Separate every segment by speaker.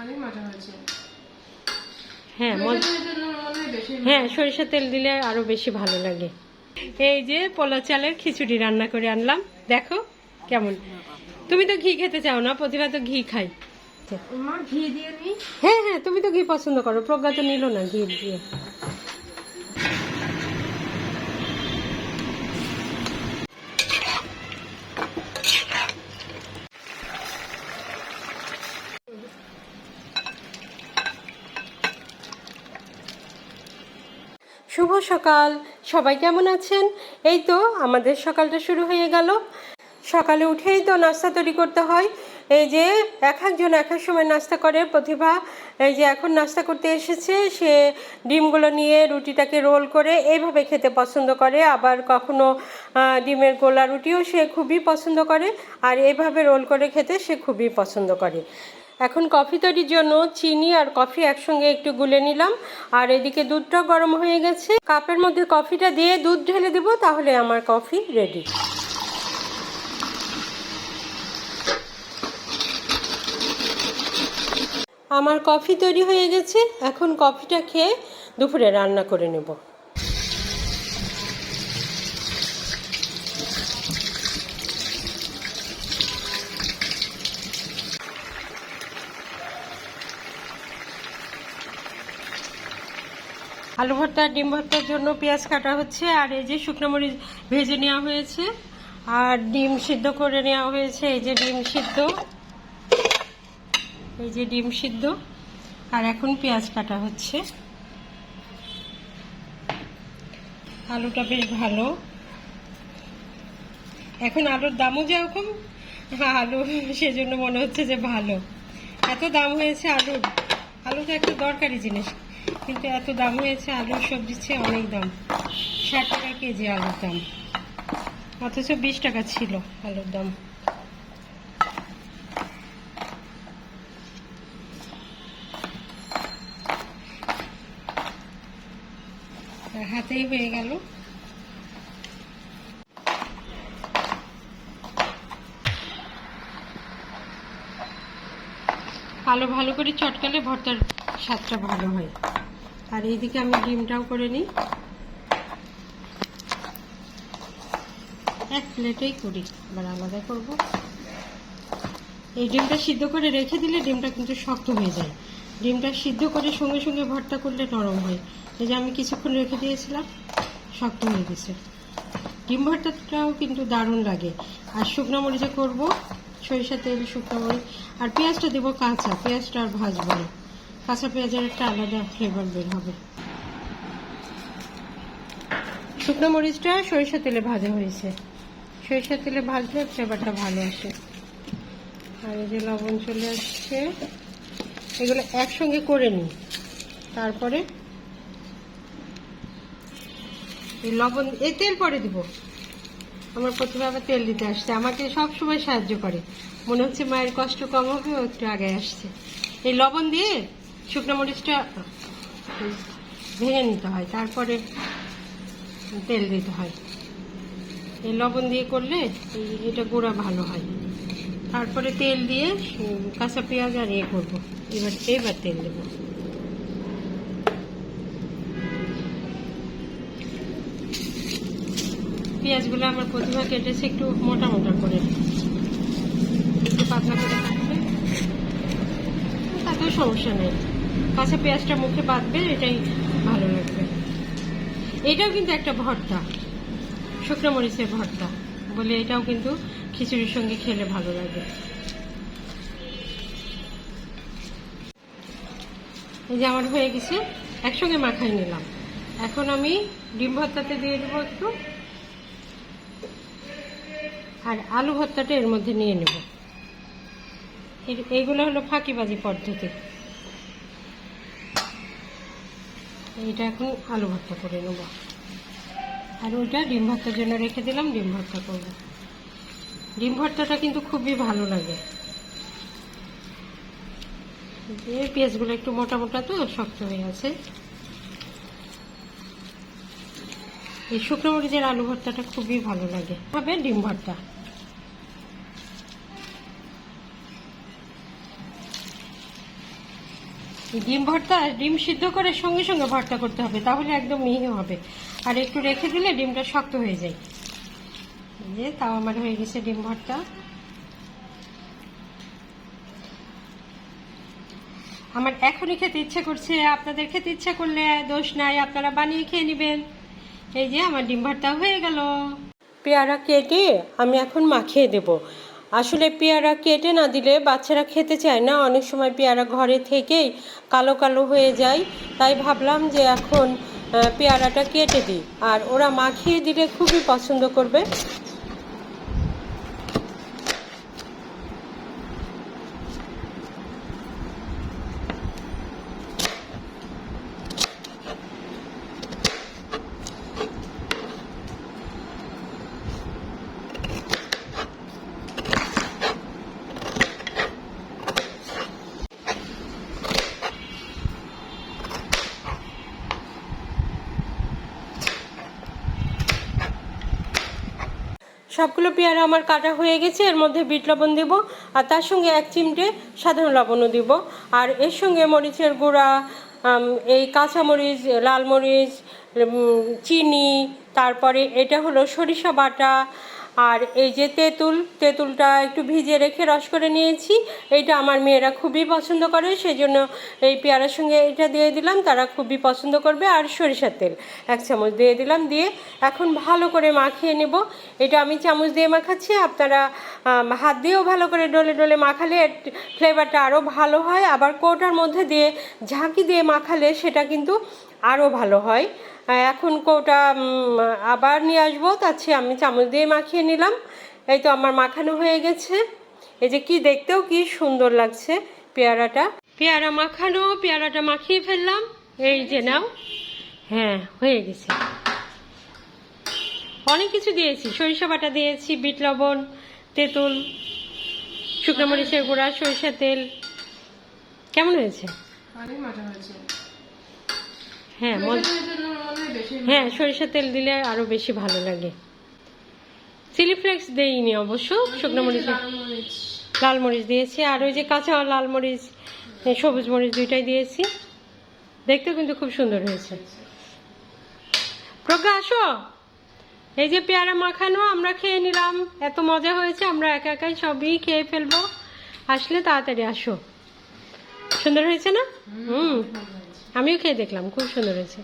Speaker 1: অনেক মজা হয়েছে।
Speaker 2: হ্যাঁ
Speaker 1: সরিষার মনে হয় বেশি
Speaker 2: হ্যাঁ সরিষা তেল দিলে আরও বেশি ভালো লাগে। এই যে পোলা চালের খিচুড়ি রান্না করে আনলাম। দেখো কেমন। তুমি তো ঘি খেতে চাও না প্রতিভা তো ঘি খাই
Speaker 1: ঘি দিয়ে
Speaker 2: হ্যাঁ হ্যাঁ তুমি তো ঘি পছন্দ করো প্রজ্ঞা তো নিল না ঘি দিয়ে। শুভ সকাল। সবাই কেমন আছেন? এই তো আমাদের সকালটা শুরু হয়ে গেল। সকালে উঠেই তো নাস্তা তৈরি করতে হয়। এই যে এক একজন এক এক সময় নাস্তা করে। প্রতিভা এই যে এখন নাস্তা করতে এসেছে। সে ডিমগুলো নিয়ে রুটিটাকে রোল করে এইভাবে খেতে পছন্দ করে। আবার কখনো ডিমের গোলা রুটিও সে খুবই পছন্দ করে। আর এইভাবে রোল করে খেতে সে খুবই পছন্দ করে। এখন কফি তৈরির জন্য চিনি আর কফি একসঙ্গে একটু গুলে নিলাম। আর এদিকে দুধটাও গরম হয়ে গেছে। কাপের মধ্যে কফিটা দিয়ে দুধ ঢেলে দেবো, তাহলে আমার কফি রেডি। আমার কফি তৈরি হয়ে গেছে। এখন কফিটা খেয়ে দুপুরে রান্না করে নেব। আলু ভর্তা, ডিম ভর্তার জন্য পেঁয়াজ কাটা হচ্ছে, আর এই যে শুকনো মরিচ ভেজে নেওয়া হয়েছে, আর ডিম সিদ্ধ করে নেওয়া হয়েছে, এই যে ডিম সিদ্ধ, এই যে ডিম সিদ্ধ, আর এখন পেঁয়াজ কাটা হচ্ছে। আলুটা বেশ ভালো। এখন আলুর দামও যেরকম আলু সেজন্য মনে হচ্ছে যে ভালো। এত দাম হয়েছে আলুর আলু তো একটা দরকারি জিনিস। কিন্তু এত দাম হয়েছে, আলুর সবজির চেয়ে অনেক দাম। ষাট টাকা কেজি আলুর দাম। অথচ বিশ টাকা ছিল আলুর দাম। হাতেই হয়ে গেল। আলু ভালো করে চটকালে ভর্তার স্বাদটা ভালো হয়। আর এইদিকে আমি ডিমটাও করে নিই। এক প্লেটেই করি এবার আলাদা করব। এই ডিমটা সিদ্ধ করে রেখে দিলে ডিমটা কিন্তু শক্ত হয়ে যায়। ডিমটা সিদ্ধ করে সঙ্গে সঙ্গে ভর্তা করলে নরম হয়। এই যে আমি কিছুক্ষণ রেখে দিয়েছিলাম, শক্ত হয়ে গেছে। ডিম ভর্তাটাও কিন্তু দারুণ লাগে। আর শুকনো মরিচে করব সরিষা তেল, শুকনো মরিচ। আর পেঁয়াজটা দেবো কাঁচা, পেঁয়াজটা আর ভাজবো না। কাঁচা পেঁয়াজের একটা আলাদা ফ্লেভার বের হবে। শুকনো মরিচটা সরিষা তেলে ভাজা হয়েছে। সরিষা তেলে ভাজলে ফ্লেভারটা ভালো আসে। আর এই যে লবণ চলে আসছে, এগুলো একসঙ্গে করে নিই। তারপরে লবণ, এই তেল পরে দিব। আমার প্রথমে আবার তেল দিতে আসছে। আমাকে সব সময় সাহায্য করে। মনে হচ্ছে মায়ের কষ্ট কম হবে, ও একটু আগে আসছে। এই লবণ দিয়ে শুকনো মরিচটা ভেঙে নিতে হয়, তারপরে তেল দিতে হয়। এই লবণ দিয়ে করলে এটা গুঁড়া ভালো হয়। তারপরে তেল দিয়ে কাঁচা পেঁয়াজ আর ইয়ে করব। এবার এবার তেল দেবো। পেঁয়াজগুলো আমার প্রতিভা কেটেছে, একটু মোটা মোটা করে। একটু পাতলা করে কাটবে তাতেও সমস্যা নেই। কাঁচা পেঁয়াজটা মুখে বাঁধবে, এটাই ভালো লাগবে। এটাও কিন্তু একটা ভর্তা, শুকনো মরিচের ভর্তা, বলে এটাও কিন্তু খিচুড়ির সঙ্গে খেলে ভালো লাগে। এই যে আমার হয়ে গেছে, একসঙ্গে মাখাই নিলাম। এখন আমি ডিম ভর্তাতে দিয়ে দেবো একটু, আর আলু ভর্তাটা এর মধ্যে নিয়ে নেব। এইগুলো হলো ফাঁকিবাজি পদ্ধতি। এইটা এখন আলু ভর্তা করে নেব। আর ওইটা ডিম ভর্তার জন্য রেখে দিলাম, ডিম ভর্তা করব। ডিম ভর্তাটা কিন্তু খুবই ভালো লাগে। এই পেঁয়াজগুলো একটু মোটা মোটা তো, শক্ত হয়ে আছে। এই শুকনো মরিচের আলু ভর্তাটা খুবই ভালো লাগে। হবে ডিম ভর্তা। ডিম ভর্তা? ডিম সিদ্ধ করে সঙ্গে সঙ্গে ভর্তা করতে হবে, তাহলে একদম মিহি হবে। আর একটু রেখে দিলে ডিমটা শক্ত হয়ে যায়। যে, তাও আমার হয়ে গেছে ডিম ভর্তা। আমার এখনই খেতে ইচ্ছে করছে, আপনাদের খেতে ইচ্ছে করলে দোষ নাই, আপনারা বানিয়ে খেয়ে নেবেন। এই যে, আমার ডিম ভর্তা হয়ে গেল। পেয়ারা কেটে আমি এখন মাখিয়ে দেব। আসলে পেয়ারা কেটে না দিলে বাচ্চারা খেতে চায় না। অনেক সময় পেয়ারা ঘরে থেকেই কালো কালো হয়ে যায়। তাই ভাবলাম যে এখন পেয়ারাটা কেটে দিই। আর ওরা মাখিয়ে দিলে খুবই পছন্দ করবে। সবগুলো পেয়ারা আমার কাটা হয়ে গেছে, এর মধ্যে বিট লবণ দিব, আর তার সঙ্গে এক চিমটে সাধারণ লবণও দিব। আর এর সঙ্গে মরিচের গুঁড়া এই কাঁচামরিচ লাল মরিচ চিনি, তারপরে এটা হলো সরিষা বাটা আর এই যে তেঁতুল, তেঁতুলটা একটু ভিজিয়ে রেখে রস করে নিয়েছি। এইটা আমার মেয়েরা খুবই পছন্দ করে সেই জন্য এই পেয়ারার সঙ্গে এটা দিয়ে দিলাম, তারা খুবই পছন্দ করবে। আর সরিষার তেল, এক চামচ দিয়ে দিলাম, দিয়ে এখন ভালো করে মাখিয়ে নেব। এটা আমি চামচ দিয়ে মাখাচ্ছি, আপনারা হাত দিয়েও ভালো করে ডলে ডলে মাখালে ফ্লেভারটা আরও ভালো হয়। আবার কৌটার মধ্যে দিয়ে ঝাঁকি দিয়ে মাখালে সেটা কিন্তু আরও ভালো হয়। এখন কৌটা আবার নিয়ে আসব। তার চেয়ে আমি চামচ দিয়ে মাখিয়ে নিলাম। এই তো আমার মাখানো হয়ে গেছে। এই যে কি দেখতেও কি সুন্দর লাগছে পেয়ারাটা। পেয়ারা মাখানো পেয়ারাটা মাখিয়ে ফেললাম। এই যে নাও। হ্যাঁ হয়ে গেছে। অনেক কিছু দিয়েছি। সরিষা বাটা দিয়েছি বিট লবণ তেঁতুল শুকনো মরিচের গুঁড়া সরিষা তেল। কেমন হয়েছে? হ্যাঁ
Speaker 1: হ্যাঁ?
Speaker 2: সরিষার তেল দিলে আরও বেশি ভালো লাগে। চিলি ফ্লেক্স দেইনি অবশ্য শুকনো মরিচ
Speaker 1: লাল মরিচ।
Speaker 2: দিয়েছি আর ওই যে কাঁচা লাল মরিচ সবুজ মরিচ দুইটাই দিয়েছি। দেখতেও কিন্তু খুব সুন্দর হয়েছে। প্রজ্ঞা আসো। এই যে পেয়ারা মাখানো আমরা খেয়ে নিলাম। এত মজা হয়েছে আমরা একা একাই সবই খেয়ে ফেলব। আসলে তাড়াতাড়ি আসো। সুন্দর হয়েছে না? হুম আমিও খেয়ে দেখলাম খুব সুন্দর হয়েছে।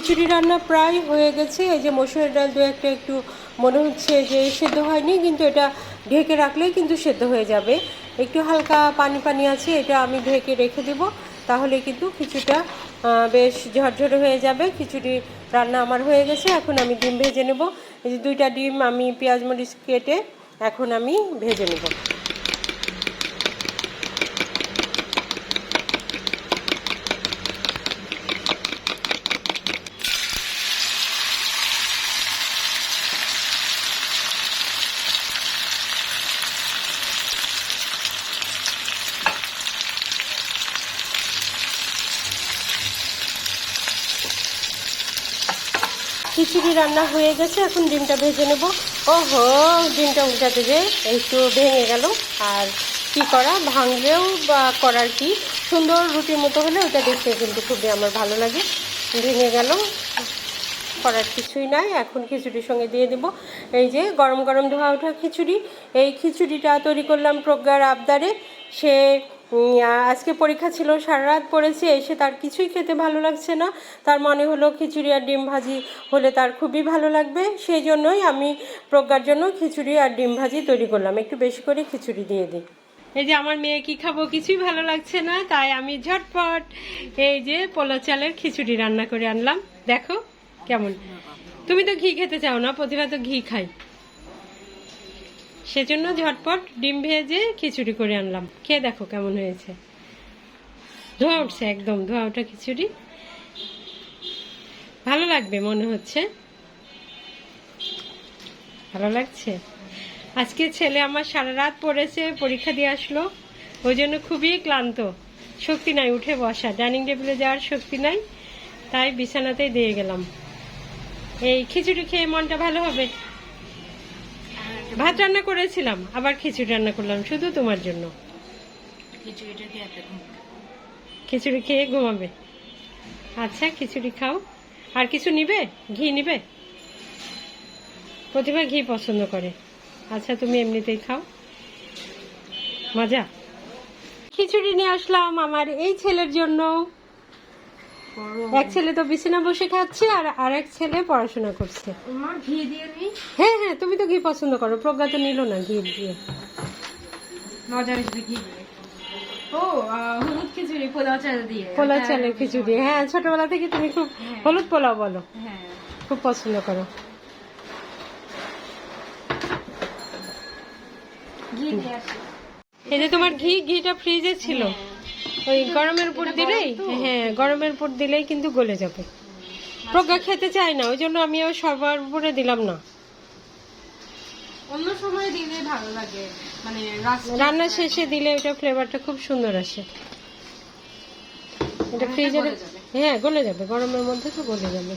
Speaker 2: খিচুড়ি রান্না প্রায় হয়ে গেছে। এই যে মসুরের ডাল দু একটা একটু মনে হচ্ছে যে সেদ্ধ হয়নি, কিন্তু এটা ঢেকে রাখলেই কিন্তু সেদ্ধ হয়ে যাবে। একটু হালকা পানি পানি আছে, এটা আমি ঢেকে রেখে দেব। তাহলে কিন্তু খিচুড়িটা বেশ ঝরঝরে হয়ে যাবে। খিচুড়ি রান্না আমার হয়ে গেছে, এখন আমি ডিম ভেজে নেব। এই যে দুইটা ডিম আমি পেঁয়াজ মরিচ কেটে এখন আমি ভেজে নেব। খিচুড়ি রান্না হয়ে গেছে, এখন ডিমটা ভেজে নেব। ওহো, ডিমটা উল্টাতে যে একটু ভেঙে গেল। আর কি করা? ভাঙলেও বা করার কি? সুন্দর রুটির মতো হলে ওটা দেখতে কিন্তু খুবই আমার ভালো লাগে। ভেঙে গেল, করার কিছুই নাই। এখন খিচুড়ির সঙ্গে দিয়ে দেব। এই যে গরম গরম ধোয়া ওঠা খিচুড়ি। এই খিচুড়িটা তৈরি করলাম প্রজ্ঞার আবদারে। সে আজকে পরীক্ষা ছিল, সারা রাত পড়েছে, এসে তার কিছুই খেতে ভালো লাগছে না। তার মনে হলো খিচুড়ি আর ডিম ভাজি হলে তার খুবই ভালো লাগবে। সেই জন্যই আমি প্রজ্ঞার জন্য খিচুড়ি আর ডিম ভাজি তৈরি করলাম। একটু বেশি করে খিচুড়ি দিয়ে দিই। এই যে আমার মেয়ে কি খাব কিছুই ভালো লাগছে না, তাই আমি ঝটপট এই যে পোলা চালের খিচুড়ি রান্না করে আনলাম। দেখো কেমন। তুমি তো ঘি খেতে চাও না প্রতিভা তো ঘি খাই। সেজন্য ঝটপট ডিম ভেজে খিচুড়ি করে আনলাম। খেয়ে দেখো কেমন হয়েছে। ধোয়া উঠছে একদম, ধোয়া ওঠা খিচুড়ি। ভালো লাগবে মনে হচ্ছে। ভালো লাগছে? আজকে ছেলে আমার সারা রাত পড়েছে, পরীক্ষা দিয়ে আসলো। ওই জন্য খুবই ক্লান্ত। শক্তি নাই, উঠে বসা। ডাইনিং টেবিলে যাওয়ার শক্তি নাই, তাই বিছানাতেই দিয়ে গেলাম। এই খিচুড়ি খেয়ে মনটা ভালো হবে? ভাত রান্না করেছিলাম আবার খিচুড়ি রান্না করলাম শুধু তোমার জন্য। খিচুড়ি খেয়ে ঘুমাবে। আচ্ছা খিচুড়ি খাও। আর কিছু নিবে? ঘি নিবে? প্রতিভা ঘি পছন্দ করে। আচ্ছা তুমি এমনিতেই খাও। মজা? খিচুড়ি নিয়ে আসলাম আমার এই ছেলের জন্য। এক ছেলে তো বিছানা বসে খাচ্ছে আর আরেক ছেলে পড়াশোনা করছে।
Speaker 1: ঘি দিয়ে
Speaker 2: হ্যাঁ হ্যাঁ তুমি তো ঘি পছন্দ করো প্রজ্ঞা তো নিল না ঘি দিয়ে।
Speaker 1: মজা আসবে ঘি ও হলুদ খিচুড়ি পোলাও চাল দিয়ে।
Speaker 2: পোলা চালের খিচুড়ি। হ্যাঁ। ছোটবেলা থেকে তুমি খুব হলুদ পোলাও বলো।
Speaker 1: হ্যাঁ।
Speaker 2: খুব পছন্দ করো।
Speaker 1: ঘি দিয়ে
Speaker 2: এই যে তোমার ঘি ঘিটা ফ্রিজে ছিল। ওই গরমের উপর দিলেই? হ্যাঁ গরমের উপর দিলেই কিন্তু গলে যাবে। প্রজ্ঞা খেতে চায় না ওই জন্য আমিও সবার উপরে দিলাম না।
Speaker 1: অন্য সময় দিলে ভালো লাগে মানে
Speaker 2: রান্না শেষে দিলে ওটা ফ্লেভারটা খুব সুন্দর আসে। এটা ফ্রিজে হ্যাঁ গলে যাবে গরমের মধ্যে তো গলে যাবে।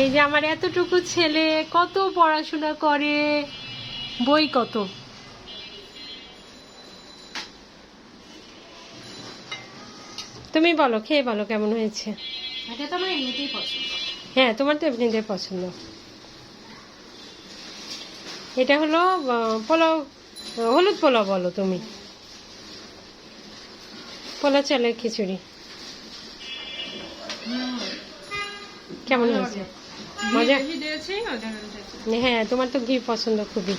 Speaker 2: এই যে আমার এতটুকু ছেলে কত পড়াশোনা করে বই কত? তুমি বলো খেয়ে বলো কেমন হয়েছে?
Speaker 1: এটা তো আমার এমনিতেই পছন্দ।
Speaker 2: হ্যাঁ তোমার তো এমনিতে পছন্দ। এটা হলো পোলাও হলুদ পোলাও বলো তুমি। পোলা চালের খিচুড়ি। কেমন হয়েছে? মজা?
Speaker 1: জন্য হয়েছে।
Speaker 2: হ্যাঁ তোমার তো ঘি পছন্দ খুবই।